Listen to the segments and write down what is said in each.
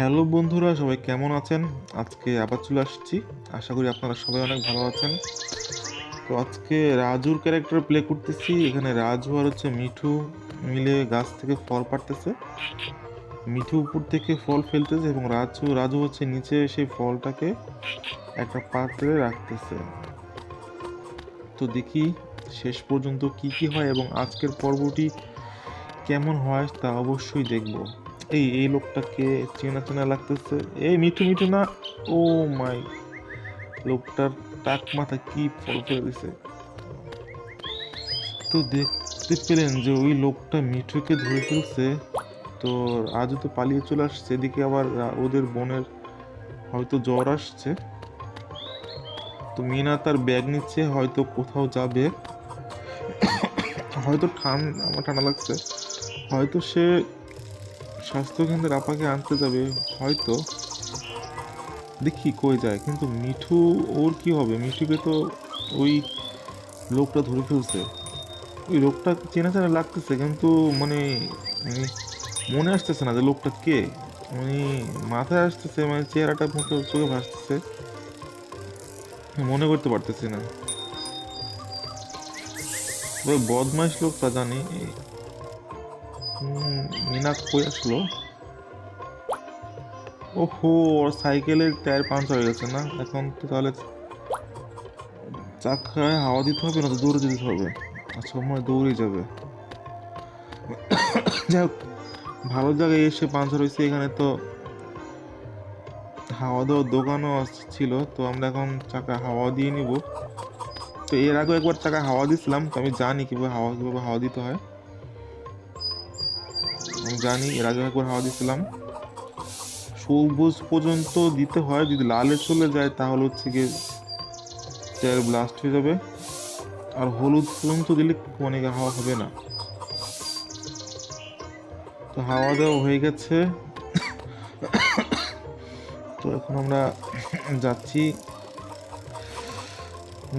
Hello বন্ধুরা, সবাই কেমন আছেন? আজকে আবার চলে আসছি। আশা করি আপনারা সবাই অনেক ভালো আছেন। তো আজকে রাজুর ক্যারেক্টার প্লে করতেছি। এখানে রাজু আর হচ্ছে মিঠু মিলে গাছ থেকে ফল পাড়তেছে। মিঠু উপর থেকে ফল ফেলতেছে এবং রাজু রাজু হচ্ছে নিচে সেই ফলটাকে একটা পাত্রে রাখতেছে। তো দেখি শেষ পর্যন্ত কি কি হয় এবং আজকের পর্বটি কেমন হয় তা অবশ্যই দেখব। এই এই লোকটাকে চেনা চেনা লাগতেছে। এই, মিঠু মিঠু না? ও মাই, লোকটার টাক মাথা কি ফল করে দিছে। তো দেখতে পেলেন যে ওই লোকটা মিঠুকে ধরে ফেলছে। তো আজও তো পালিয়ে চলে আসছে। এদিকে আবার ওদের বোনের হয়তো জ্বর আসছে। তো মিনা তার ব্যাগ নিচ্ছে, হয়তো কোথাও যাবে। হয়তো ঠান্ডা আমার ঠান্ডা লাগছে। হয়তো সে স্বাস্থ্যকেন্দ্রের আপাকে আনতে যাবে, হয়তো। দেখি কই যায়, কিন্তু মিঠু, ওর কি হবে? মিঠুকে তো ওই লোকটা ধরে ফেলছে। ওই লোকটা চেনা চেনা লাগতেছে, কিন্তু মানে মানে মনে আসতেছে না যে লোকটা কে। মানে মাথায় আসতেছে মানে চেহারাটা মতো চোখে ভাসতেছে। মনে করতে পারতেছি না। ওই বদমাইশ লোকটা জানি মিনা কই আসলো? ওহো সাইকেলের টায়ার পাঞ্চার হয়ে গেছে না? এখন তো তাহলে চাকায় হাওয়া দিতে হবে না তো দৌড়ে যেতে হবে? আচ্ছা মনে দৌড়ে যাবে। যাই হোক, ভালো জায়গায় এসে পাঞ্চার হয়েছে, এখানে তো হাওয়া দেওয়ার দোকানও ছিল, তো আমরা এখন চাকা হাওয়া দিয়ে নিব। তো এর আগেও একবার চাকা হাওয়া দিছিলাম তো আমি জানি কীভাবে হাওয়া, কীভাবে হাওয়া দিতে হয়। জানি এর আগে একবার হাওয়া দিয়েছিলাম সবুজ পর্যন্ত দিতে হয়, যদি লালে চলে যায় তাহলে হচ্ছে গিয়ে টায়ার ব্লাস্ট হয়ে যাবে। আর হলুদ পর্যন্ত দিলে মানে হাওয়া হবে না। তো হাওয়া দেওয়া হয়ে গেছে। তো এখন আমরা যাচ্ছি।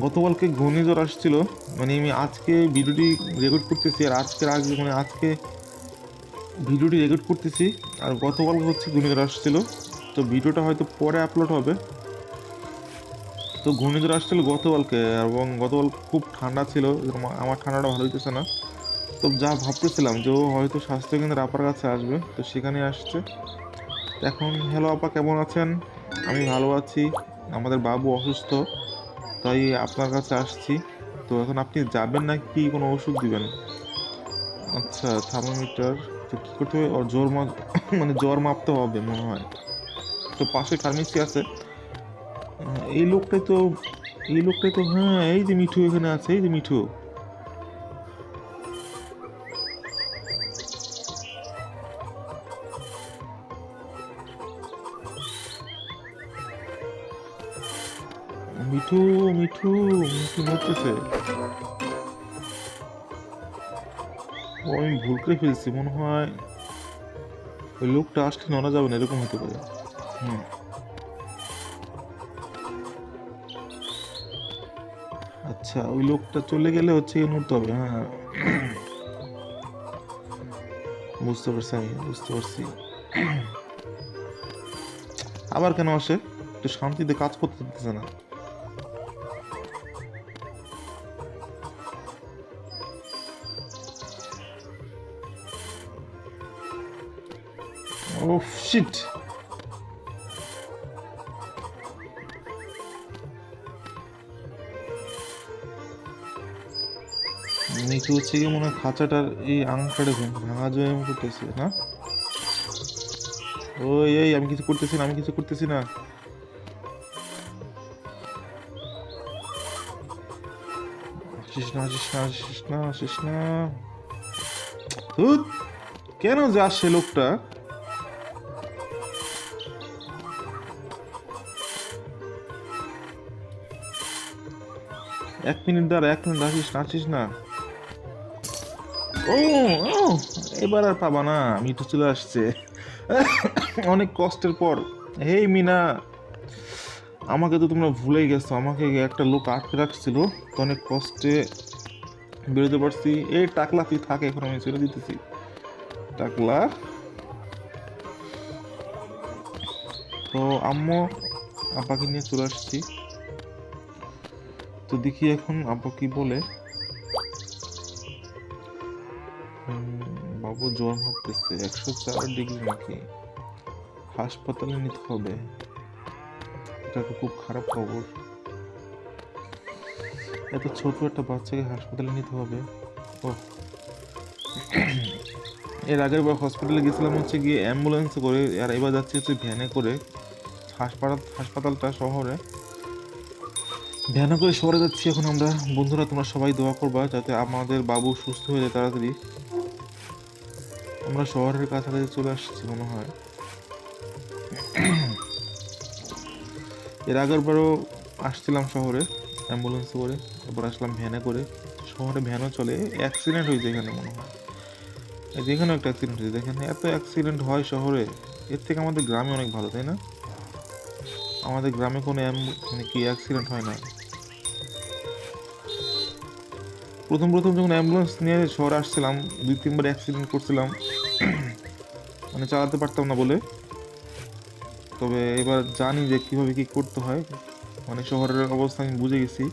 গতকালকে ঘূর্ণিঝড় আসছিল মানে আমি আজকে ভিডিওটি রেকর্ড করতেছি আর আজকের আগে মানে আজকে ভিডিওটি রেকর্ড করতেছি। আর গতকাল হচ্ছে ঘূর্ণিঝড় আসছিল। তো ভিডিওটা হয়তো পরে আপলোড হবে। তো ঘূর্ণিঝড় আসছিল গতকালকে এবং গতকাল খুব ঠান্ডা ছিল। আমার ঠান্ডাটা ভালো হইতেছে না। তো যা ভাবতেছিলাম যে ও হয়তো স্বাস্থ্যকেন্দ্রের আপার কাছে আসবে। তো সেখানে আসছে। এখন হ্যালো আপা, কেমন আছেন? আমি ভালো আছি। আমাদের বাবু অসুস্থ। তাই আপনার কাছে আসছি। তো এখন আপনি যাবেন না কি কোনো ওষুধ দিবেন? আচ্ছা থার্মোমিটার। তো কী করতে হবে ওর মাপ মানে জ্বর মাপতে হবে মনে হয়। তো পাশে ফার্মেসি আছে। এই লোকটাই তো, এই লোকটাই তো হ্যাঁ এই যে মিঠু এখানে আছে, এই যে মিঠু। মিঠু মিঠু মিঠু মরতেছে ও, আমি ভুল করে ফেলছি, মনে হয় ওই লোকটা আসলে নড়া যাবে না, এরকম হতে পারে। হুম। আচ্ছা ওই লোকটা চলে গেলে হচ্ছে নড়তে হবে হ্যাঁ। বুঝতে পারছি আমি, বুঝতে পারছি। আবার কেন আসে? একটু শান্তিতে কাজ করতে দিতেছে না। Oh shit. নিচে হচ্ছে গিয়ে মনে হয় খাঁচাটার এই আংটাটা ভাঙা এমন করতেছে, না? ওই, এই, আমি কিছু করতেছি না, আমি কিছু করতেছি না। আসিস না আসিস না কেন যে আসছে লোকটা? এক মিনিট দাঁড়া, এক মিনিট আসিস না আসিস না। ও, এবার আর পাবা না, মিঠু চলে আসছে। অনেক কষ্টের পর। হেই, মিনা, আমাকে তো তোমরা ভুলেই গেছো, আমাকে একটা লোক আটকে রাখছিল, তো অনেক কষ্টে বেরোতে পারছি। এই টাকলা, তুই থাকে, এখন আমি ছেড়ে দিতেছি। টাকলা। তো আম্মু, আপাকে নিয়ে চলে আসছি। তো দেখি এখন আব্বু কি বলে। বাবু জ্বর হতেছে, একশো চার ডিগ্রি নাকি? হাসপাতালে নিতে হবে। এটা তো খুব খারাপ খবর। এত ছোট একটা বাচ্চাকে হাসপাতালে নিতে হবে। ও এর আগের বার হসপিটালে গেছিলাম হচ্ছে গিয়ে অ্যাম্বুলেন্সে করে, আর এবার যাচ্ছি হচ্ছে ভ্যানে করে হাসপাতাল হাসপাতালটা শহরে। ভ্যানে করে শহরে যাচ্ছি এখন আমরা। বন্ধুরা, তোমরা সবাই দোয়া করবা যাতে আমাদের বাবু সুস্থ হয়ে যায় তাড়াতাড়ি। আমরা শহরের কাছাকাছি চলে আসছি মনে হয়। এর আগের বারও আসছিলাম শহরে, অ্যাম্বুলেন্সে করে। তারপর আসলাম ভ্যানে করে। শহরে ভ্যানও চলে। অ্যাক্সিডেন্ট হয়েছে এখানে মনে হয়। এই যে এখানেও একটা অ্যাক্সিডেন্ট হয়েছে। দেখেন, এত অ্যাক্সিডেন্ট হয় শহরে। এর থেকে আমাদের গ্রামে অনেক ভালো, তাই না? আমাদের গ্রামে কোনো মানে কি অ্যাক্সিডেন্ট হয় না প্রথম প্রথম যখন অ্যাম্বুলেন্স নিয়ে শহরে আসছিলাম, দুই তিনবার অ্যাক্সিডেন্ট করছিলাম মানে চালাতে পারতাম না বলে। তবে এবার জানি যে কীভাবে কী করতে হয়। মানে শহরের অবস্থা আমি বুঝে গেছি।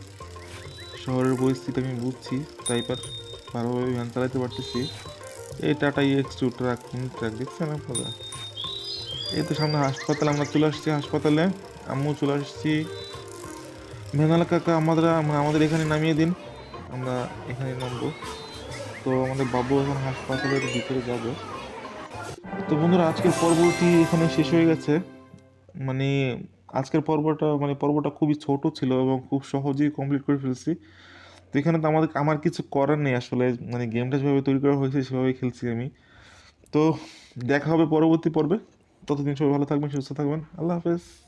শহরের পরিস্থিতি আমি বুঝছি, তাই এবার ভালোভাবে ভ্যান চালাতে পারতেছি। এই Tata X two truck truck দেখছেন আপনারা? এই তো সামনে হাসপাতাল, আমরা চলে আসছি হাসপাতালে। আম্মু চলে আসছি। ভেনাল কাকা, আমাদের মানে আমাদের এখানে নামিয়ে দিন। আমরা এখানে নামবো। তো আমাদের বাবু এখন হাসপাতালের ভিতরে যাবে। তো বন্ধুরা, আজকের পর্বটি এখানে শেষ হয়ে গেছে। মানে আজকের পর্বটা মানে পর্বটা খুবই ছোট ছিল এবং খুব সহজেই কমপ্লিট করে ফেলছি। তো এখানে তো আমাদের, আমার কিছু করার নেই আসলে। মানে গেমটা যেভাবে তৈরি করা হয়েছে, সেভাবেই খেলছি আমি। তো দেখা হবে পরবর্তী পর্বে। ততদিন সবাই ভালো থাকবেন, সুস্থ থাকবেন। আল্লাহ হাফেজ।